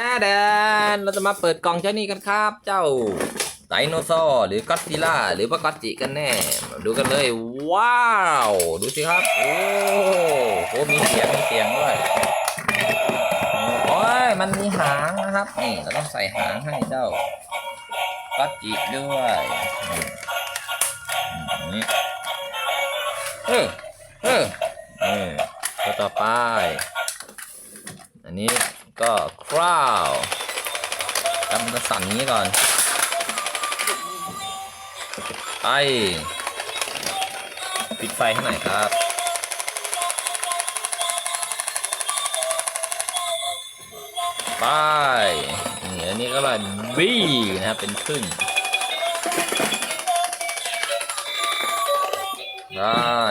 แอดแดนเราจะมาเปิดกล่องเจ้านี้กันครับ เจ้าไดโนเสาร์หรือก็อดซิล่าหรือว่ากอดจิกันแน่ ดูกันเลย ว้าว ดูสิครับ โอ้โหมีเสียงมีเสียงด้วยโอ้ยมันมีหางนะครับนี่เราต้องใส่หางให้เจ้าก็อดจิด้วยนี่เออเออเออต่อไป อันนี้ ก็คราวจำจะสั่นนี้ก่อน ไป ปิดไฟให้หน่อยครับ ไปนี่อันนี้ก็เลยบีนะครับเป็นครึ่งได้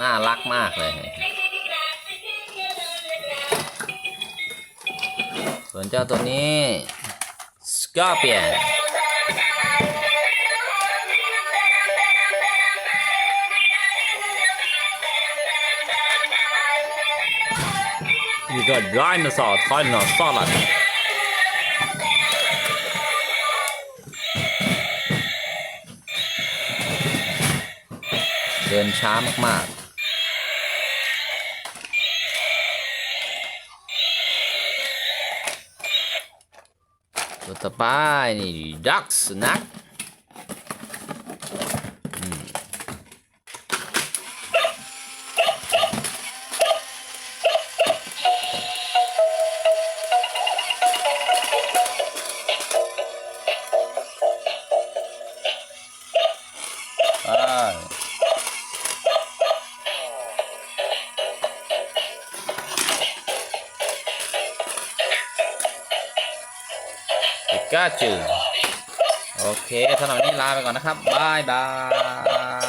น่ารักมากเลย ส่วนเจ้าตัวนี้ Scorpion นี่ก็ Dinosaur Tyrannosaurus เดินช้ามาก ๆ ตัวต่อไปนี่ดักสุนัขอืม กาจูโอเคสำหรับวันนี้ลาไปก่อนนะครับบายบาย